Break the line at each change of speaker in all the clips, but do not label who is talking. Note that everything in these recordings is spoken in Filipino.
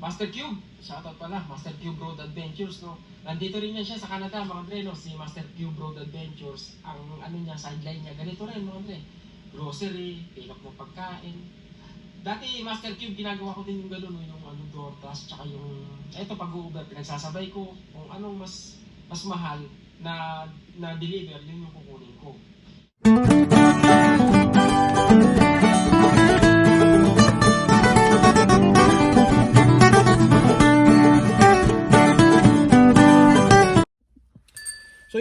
Master Cube, shoutout pala, Master Cube Road Adventures, no? Nandito rin yan siya sa Canada, mga Dre, no? Si Master Cube Road Adventures, ang ano niya, sideline niya, ganito rin, mga Dre. Grocery, pick up ng pagkain. Dati, Master Cube, ginagawa ko din yung gano'n, no? Yung ano, door task, tsaka yung, eto, pag-Uber, pinagsasabay ko kung anong mas, mas mahal na, na deliver, yun yung kukunin ko.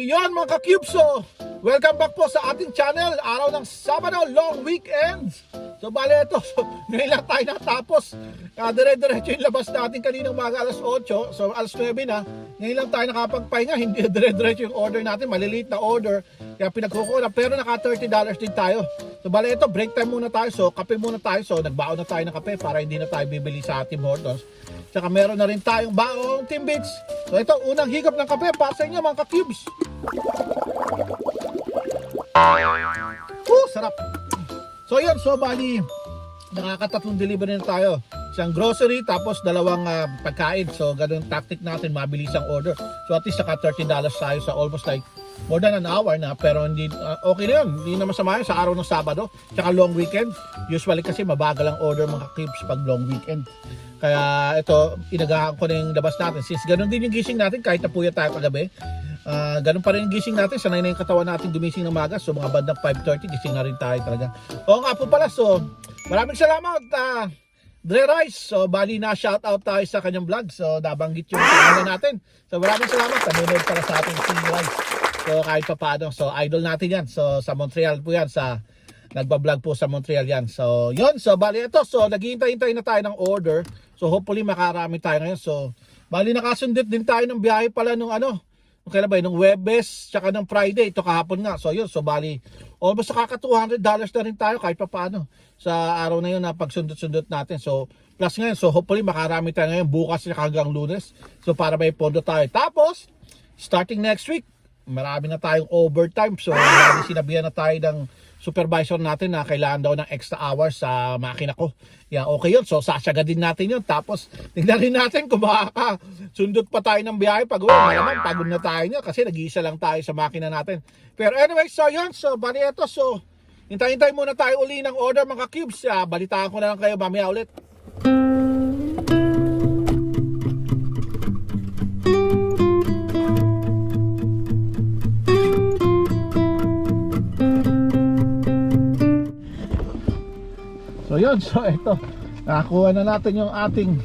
Yun mga ka-cubes, so welcome back po sa ating channel. Araw ng Sabado, long weekend. So bale ito, so, ngayon lang tayo natapos. Uh, dire-diretso yung labas natin kaninang mga alas 8. So alas 9 na. Ngayon lang tayo nakapagpahinga. Hindi dire-diretso yung order natin. Maliliit na order. Kaya pinagkukuha Pero naka $30 din tayo. So bale ito, break time muna tayo. So kape muna tayo. So nagbaon na tayo ng kape para hindi na tayo bibili sa Tim Hortons. Tsaka meron na rin tayong baong Timbits. So ito, unang higop ng kape para sa inyo mga ka-cubes. Oh, sarap. So yun, so bali, nakakatatlong delivery na tayo. Isang grocery, tapos dalawang ah, pagkain. So ganun tactic natin, mabilis ang order. So at least naka $30 tayo sa almost like more than an hour na. Pero hindi ah, okay na yun. Hindi na masama sa araw ng Sabado tsaka long weekend. Usually kasi mabagal ang order mga cubes pag long weekend. Kaya ito inagahan ko na yung labas natin. Since ganun din yung gising natin kahit napuya tayo kagabi Ah, ganun pa rin yung gising natin. Sanay na yung katawan natin gumising ng maga. So mga bandang 5.30, gising na rin tayo talaga. Oo nga po pala. So maraming salamat. ah, Dre Rice. So bali na shout out tayo sa kanyang vlog. So nabanggit yung pangalan natin. So maraming salamat. Nanonood para sa ating Team Rice. So kahit pa paano. So idol natin yan. So sa Montreal po yan. Sa nagbablog po sa Montreal yan. So yun. So bali ito. So naghihintay-hintay na tayo ng order. So hopefully makarami tayo ngayon. So bali nakasundit din tayo ng biyahe pala nung ano kailan ba yun? Nung Webes, tsaka ng Friday, ito kahapon nga. So yun, so bali, almost nakaka $200 na rin tayo kahit pa paano sa araw na yun na pagsundot-sundot natin. So plus ngayon, so hopefully makarami tayo ngayon bukas na hanggang lunes. So para may pondo tayo. Tapos, starting next week, marami na tayong overtime. So marami sinabihan na tayo ng supervisor natin na kailangan daw ng extra hours sa makina ko. Yeah, okay yun. So sasagadin natin yun. Tapos tingnan rin natin kung baka sundot pa tayo ng biyahe pag uwi. Malamang pagod na tayo nyo kasi nag-iisa lang tayo sa makina natin. Pero anyway, so yun. So bali ito. So hintay-hintay muna tayo uli ng order mga cubes. Ah, balitaan ko na lang kayo mamaya ulit. Yun, so ito. Nakakuha na natin yung ating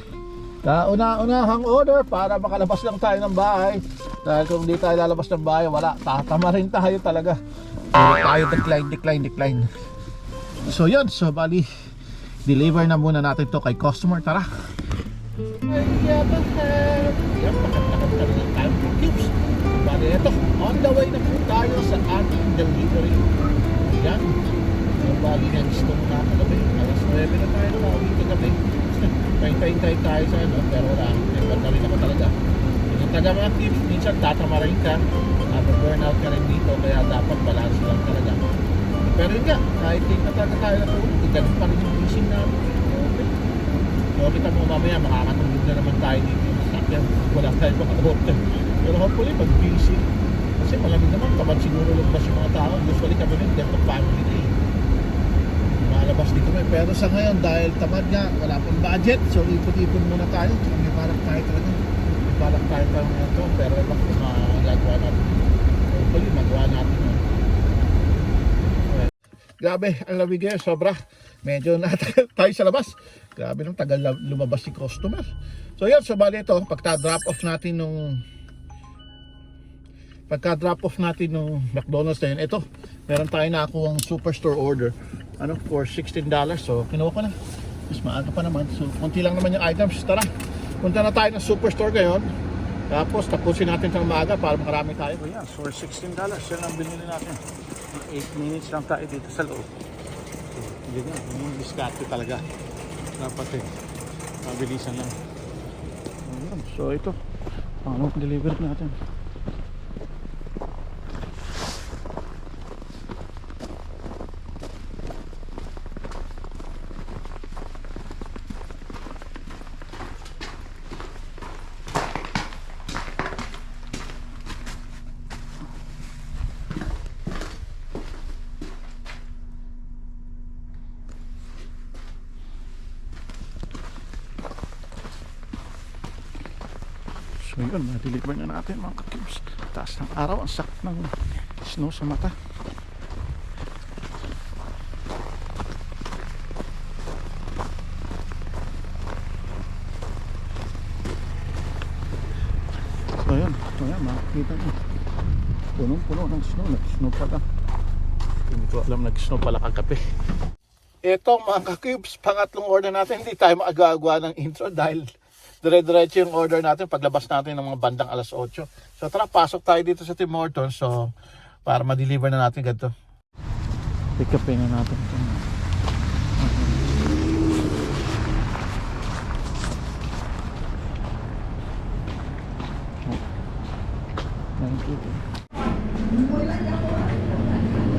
kauna-unahang order para makalabas lang tayo ng bahay. Dahil kung hindi tayo lalabas ng bahay, wala. Tatama rin tayo talaga. Puro tayo decline, decline, decline. So yun, so bali, deliver na muna natin to kay customer. Tara. Bali, ito, on the way na po tayo sa ating delivery. Yan. Na gusto mo na kagabi. Alas 9 na tayo na uwi kagabi. Tayo-tayo tayo sa ano, pero wala. Never na rin ako talaga. Yung taga mga tips, minsan tatama rin ka. Nato-burnout ka rin dito, kaya dapat balance lang talaga. Pero yun nga, kahit di na talaga tayo natulog, eh, ganun pa rin yung gising namin. Okay. So, kita mo mamaya, makakatulog na naman tayo dito yung sasakyan. Wala tayo maka-order. Pero hopefully, pag busy, kasi malamig naman, tamad siguro lumabas yung mga tao. Usually kami rin, dito family day malabas din kami. Pero sa ngayon, dahil tamad nga, wala pang budget. So, ipon-ipon muna tayo. Tsaka may balak tayo talaga. May balak tayo pa mga ito. Pero kung magagawa natin. Hopefully, magawa natin. Okay. Grabe, ang lamig ngayon, sobra. Medyo natagal tayo sa labas. Grabe nung tagal lumabas si customer. So yun, so bali ito, pagka-drop off natin nung pagka-drop off natin nung McDonald's na yun, ito, meron tayo na akong superstore order ano, for $16 so kinuha ko na. Mas maaga pa naman. So konti lang naman yung items. Tara punta na tayo ng superstore ngayon. Tapos tapusin natin ng maaga para makarami tayo. So yan for $16 yan ang binili natin. 8 minutes lang tayo dito sa loob. So, yun yan yung diskarte talaga. Dapat eh mabilisan lang. So ito. Ano deliver natin So yun, na-deliver na natin mga kakibs. Taas ng araw, ang sakit ng snow sa mata. So yun, so yan, makikita nyo. Punong-puno ng snow, nag-snow pala. Hindi ko alam, nag-snow pala kagabi. Ito mga kakibs, pangatlong order natin, hindi tayo maagagawa ng intro dahil dire-diretso yung order natin paglabas natin ng mga bandang alas 8. So tara, pasok tayo dito sa Tim Hortons so para ma-deliver na natin ganito. Pick up na natin ito.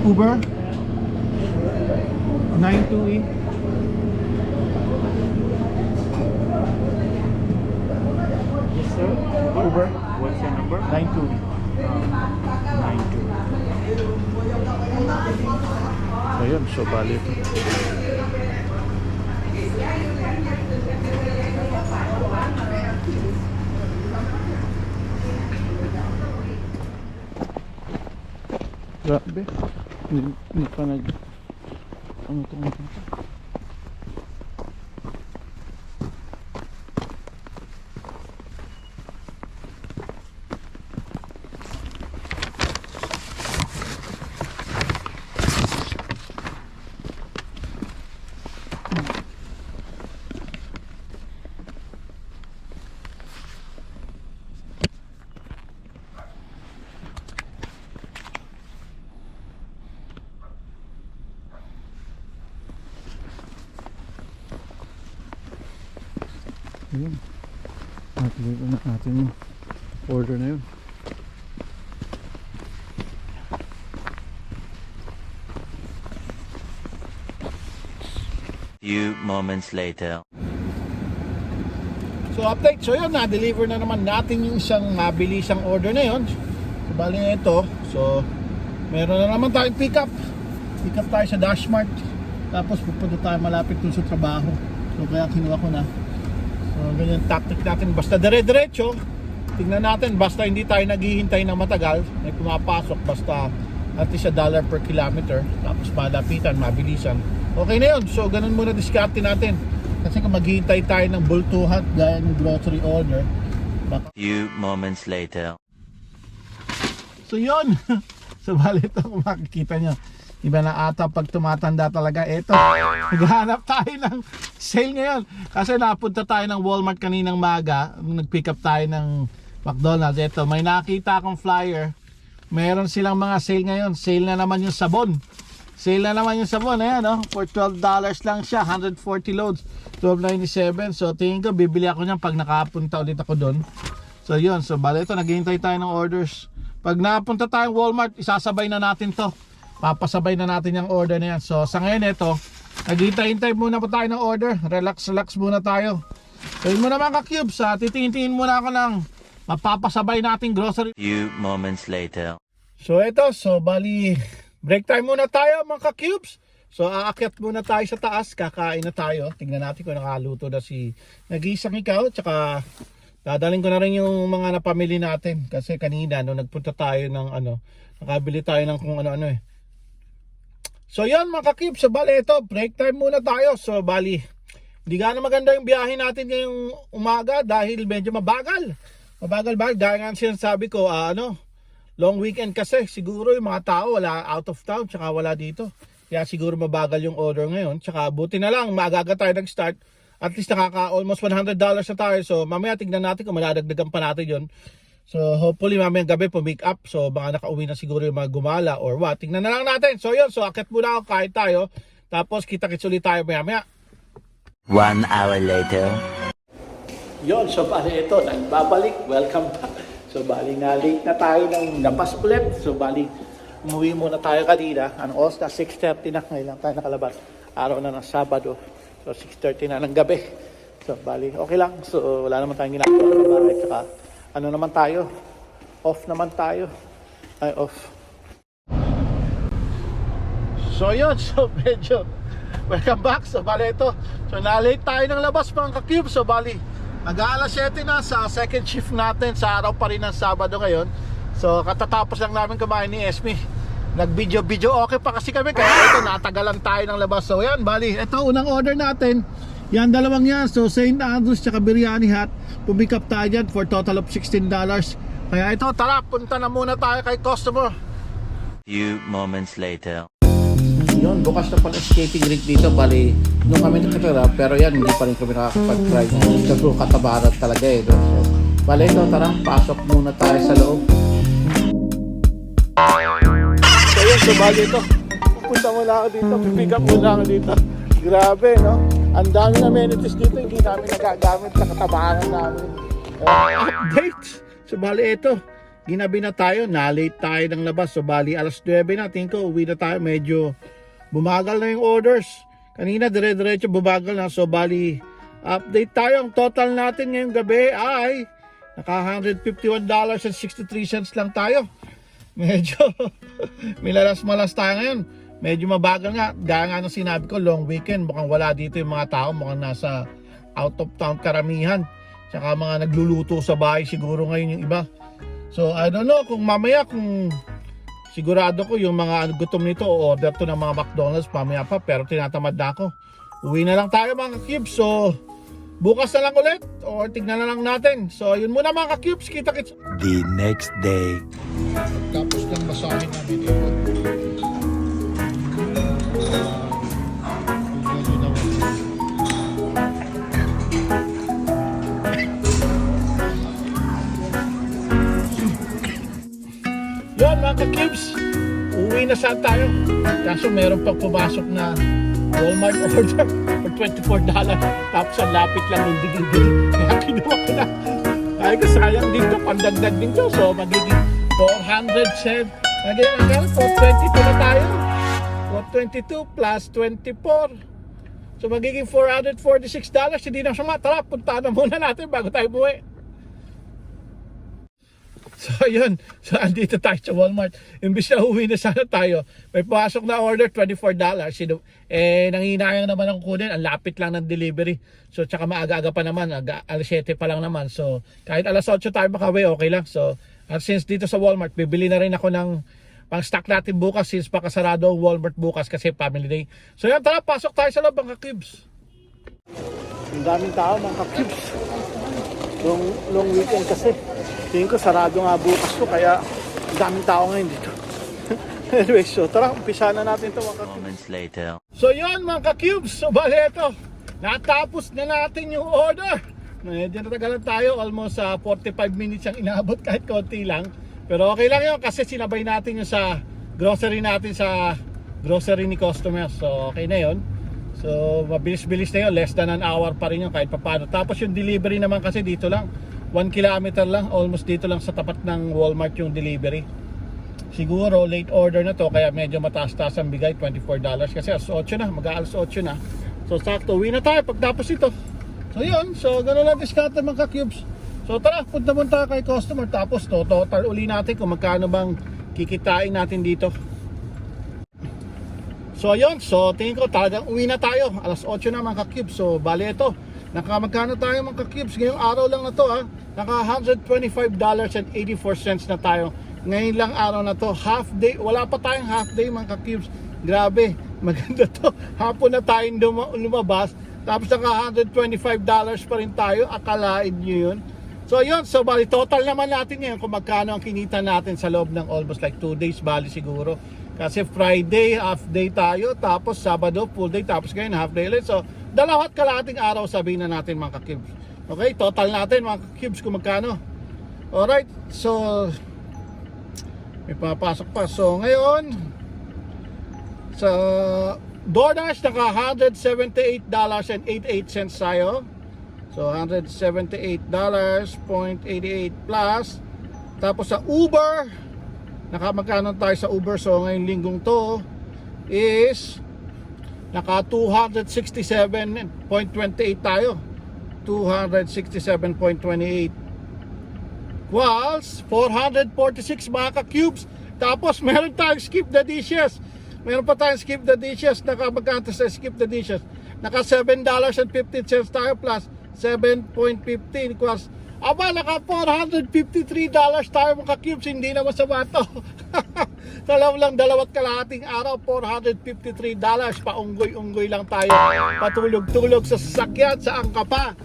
Uber 928 Uber
What's your number?
928
Nine two.
Ayun, so bali. Grabe. Hindi pa nag... Ano itong mga Ayun. Nakikita na natin yung order na yun.
Few moments later.
So update, so yun, na-deliver na naman natin yung isang mabilisang order na yun. So bali na ito, so meron na naman tayong pick up. Pick up tayo sa Dashmart. Tapos pupunta tayo malapit dun sa trabaho. So kaya kinuha ko na. So ganyan tactic natin, basta dire-diretso. Tingnan natin, basta hindi tayo naghihintay na matagal, may pumapasok, basta at least a dollar per kilometer. Tapos malapitan, mabilisan. Okay na yun, so ganun muna diskarte natin. Kasi kung maghihintay tayo ng bultuhan gaya ng grocery order, baka
Few moments later.
So yun. so bali ito kung makikita nyo. Iba na ata pag tumatanda talaga. Ito. Naghahanap tayo ng sale ngayon. Kasi napunta tayo ng Walmart kaninang maga. Nag-pick up tayo ng McDonald's. Ito. May nakita akong flyer. Meron silang mga sale ngayon. Sale na naman yung sabon. Sale na naman yung sabon. Ayan no? For $12 lang siya. 140 loads. 12.97. So tingin ko bibili ako niyan pag nakapunta ulit ako doon. So yun, so bali ito, naghihintay tayo ng orders. Pag napunta tayong Walmart, isasabay na natin to. Papasabay na natin yung order na yan. So sa ngayon ito, naghihintay-hintay muna po tayo ng order. Relax, relax muna tayo. So yun mo naman ka-cubes, ha? titingin muna ako ng mapapasabay nating grocery.
Few moments later.
So ito, so bali, break time muna tayo mga ka-cubes. So aakyat muna tayo sa taas, kakain na tayo. Tingnan natin kung nakaluto na si nag-iisang ikaw, tsaka Dadaling ko na rin yung mga napamili natin kasi kanina no nagpunta tayo ng ano, nakabili tayo ng kung ano-ano eh. So yan mga kakip, so bali ito, break time muna tayo. So bali, hindi gano'ng maganda yung biyahe natin ngayong umaga dahil medyo mabagal. Mabagal ba? Dahil nga sinasabi ko, ah, ano, long weekend kasi siguro yung mga tao wala out of town tsaka wala dito. Kaya siguro mabagal yung order ngayon. Tsaka buti na lang, maaga tayo nag-start at least nakaka almost $100 na tayo. So mamaya tignan natin kung madadagdagan pa natin yon. So hopefully mamaya gabi po make up. So baka nakauwi na siguro yung mga gumala or what. Tignan na lang natin. So yun, so akit muna ako kahit tayo. Tapos kita-kits ulit tayo maya maya.
One hour later.
Yon, so bali ito, nagbabalik. Welcome back. So bali na late na tayo ng napas ulit. So bali umuwi muna tayo kanina. Ano oras na? 6.30 na. Ngayon lang tayo nakalabas. Araw na ng Sabado. So 6.30 na ng gabi. So bali, okay lang. So wala naman tayong ginagawa sa bahay. Tsaka ano naman tayo? Off naman tayo. Ay, off. So yun, so medyo welcome back. So bali ito. So na-late tayo ng labas mga ka-cube. So bali, Mag-aalas 7 na sa second shift natin sa araw pa rin ng Sabado ngayon. So katatapos lang namin kumain ni Esme. Nag-video-video okay pa kasi kami kaya ito natagalan tayo ng labas. So yan, bali, ito unang order natin. Yan dalawang yan. So St. Andrews tsaka Biryani Hut. Pumick up tayo dyan for total of $16. Kaya ito, tara, punta na muna tayo kay customer.
Few moments later.
Yun, bukas na pala skating rink dito. Bali, nung kami nakatira, pero yan, hindi pa rin kami nakakapag-try. Kasi katabaran talaga eh. no? So, bali ito, tara, pasok muna tayo sa loob. So yun, so bali ito. Pupunta muna ako dito, pipick up muna ako dito. Grabe, no? Ang dami na amenities dito, hindi namin nagagamit sa katabaran namin. Uh, update! So bali ito, ginabi na tayo, na-late tayo ng labas. So bali alas 9 na, tingin ko uwi na tayo. Medyo bumagal na yung orders. Kanina dire-diretso bumagal na. So bali update tayo. Ang total natin ngayong gabi ay naka $151.63 lang tayo. Medyo milalas-malas tayo ngayon. Medyo mabagal nga. Gaya nga ng sinabi ko, long weekend. Mukhang wala dito yung mga tao. Mukhang nasa out of town karamihan. Tsaka mga nagluluto sa bahay siguro ngayon yung iba. So I don't know kung mamaya kung sigurado ko yung mga gutom nito o order to ng mga McDonald's mamaya pa pero tinatamad na ako. Uwi na lang tayo mga cubes. So bukas na lang ulit o tignan na lang natin. So yun muna mga cubes. Kita kits.
The next day.
Tapos ng masahin namin dito. Yun mga ka-cubes, uwi na saan tayo. Kaso meron pang pumasok na Walmart order for $24. Tapos ang lapit lang yung digil-digil. Kaya kinuha ko na. Ay ko sayang dito, pandagdag din to. So magiging 407. Magiging hanggang 422 na tayo. 422 plus 24. So magiging $446. Hindi na siya Tara, punta na muna natin bago tayo buwi. So ayun, so andito tayo sa Walmart. Imbis na uwi na sana tayo, may pasok na order, $24. Sino, eh, nanginayang naman ang kunin, ang lapit lang ng delivery. So tsaka maaga-aga pa naman, aga, alas 7 pa lang naman. So kahit alas 8 tayo makawi, okay lang. So at since dito sa Walmart, bibili na rin ako ng pang stock natin bukas since pakasarado ang Walmart bukas kasi family day. So yan, tara, pasok tayo sa loob mga cubes. Ang daming tao mga cubes. Long, long weekend kasi. Tingin ko sarado nga bukas ko kaya ang daming tao ngayon dito. anyway, so tara, umpisa na natin ito mga cubes.
Moments later.
So yun mga ka-cubes, so bali ito, natapos na natin yung order. Medyo natagalan tayo, almost sa 45 minutes ang inabot kahit konti lang. Pero okay lang yun kasi sinabay natin yung sa grocery natin sa grocery ni customer. So okay na yun. So mabilis-bilis na yun, less than an hour pa rin yun kahit papano. Tapos yung delivery naman kasi dito lang, 1 kilometer lang, almost dito lang sa tapat ng Walmart yung delivery. Siguro late order na to kaya medyo mataas-taas ang bigay $24 kasi alas 8 na mag-aalas 8 na so sakto uwi na tayo pagtapos ito so yun so gano'n lang discount ng mga cubes so tara punta muna tayo kay customer tapos to total uli natin kung magkano bang kikitain natin dito. So yun so tingin ko talagang uwi na tayo. Alas 8 na mga cubes so bali ito nakamagkano tayo mga cubes ngayong araw lang na to ha? Naka $125.84 na tayo. Ngayon lang araw na to. Half day wala pa tayong half day mga cubes grabe maganda to. Hapon na tayong lumabas. Tapos naka $125 pa rin tayo. Akalain nyo yun so yun. So bali total naman natin ngayon kung magkano ang kinita natin sa loob ng almost like 2 days bali siguro. Kasi Friday half day tayo. Tapos Sabado full day. Tapos ngayon half day ulit. So dalawat kalating araw sabihin na natin mga cubes okay? Total natin mga cubes kung magkano. Alright. So may papasok pa. So ngayon, sa DoorDash, naka $178.88 tayo. So $178.88 plus. Tapos sa Uber, naka magkano tayo sa Uber. So ngayong linggong to is naka 267.28 tayo. 267.28 Walls, 446 mga ka-cubes. Tapos meron tayong skip the dishes. Meron pa tayong skip the dishes. Naka magkano sa skip the dishes? Naka $7.15 tayo plus 7.15 equals Aba, naka $453 tayo mga cubes, hindi na masama to. Dalaw lang, dalawat kalahating araw, $453. Paunggoy-unggoy lang tayo. Patulog-tulog sa sasakyan, sa angkapa.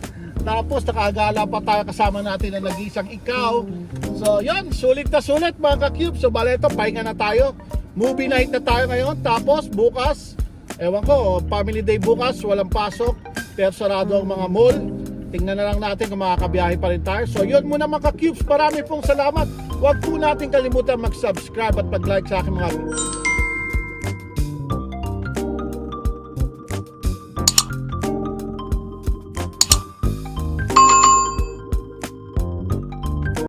Tapos nakagala pa tayo kasama natin na nag-isang ikaw. So yun, sulit na sulit mga ka-cubes. So bale ito, pahinga na tayo. Movie night na tayo ngayon. Tapos bukas, ewan ko, family day bukas, walang pasok. Pero sarado ang mga mall. Tingnan na lang natin kung makakabiyahe pa rin tayo. So yun muna mga cubes, marami pong salamat. Huwag po natin kalimutan mag-subscribe at mag-like sa aking mga